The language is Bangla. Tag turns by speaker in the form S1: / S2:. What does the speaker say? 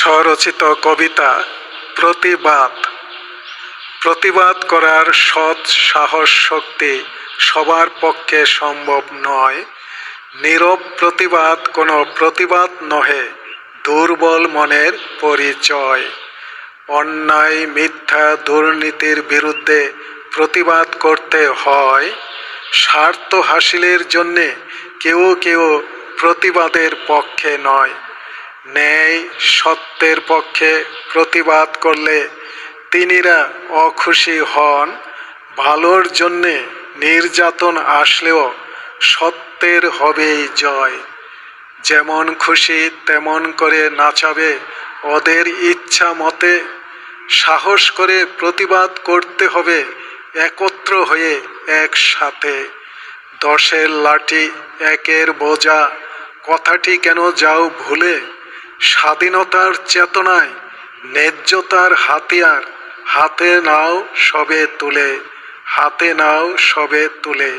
S1: স্বরচিত কবিতা, প্রতিবাদ। প্রতিবাদ করার সৎ সাহস শক্তি সবার পক্ষে সম্ভব নয়। নীরব প্রতিবাদ কোনো প্রতিবাদ নহে, দুর্বল মনের পরিচয়। অন্যায়, মিথ্যা, দুর্নীতির বিরুদ্ধে প্রতিবাদ করতে হয়। স্বার্থ হাসিলের জন্যে কেউ কেউ প্রতিবাদের পক্ষে নয়। ন্যায় সত্যের পক্ষে প্রতিবাদ করলে তিনিরা অখুশি হন। ভালোর জন্যে নির্যাতন আসলেও সত্যের হবেই জয়। যেমন খুশি তেমন করে নাচাবে ওদের ইচ্ছা মতে। সাহস করে প্রতিবাদ করতে হবে একত্র হয়ে একসাথে। দশের লাঠি একের বোঝা। কথাটি কেন যাও ভুলে? স্বাধীনতার চেতনায় ন্যায্যতার হাতিয়ার। হাতে নাও সবে তুলে হাতে নাও সবে তুলে।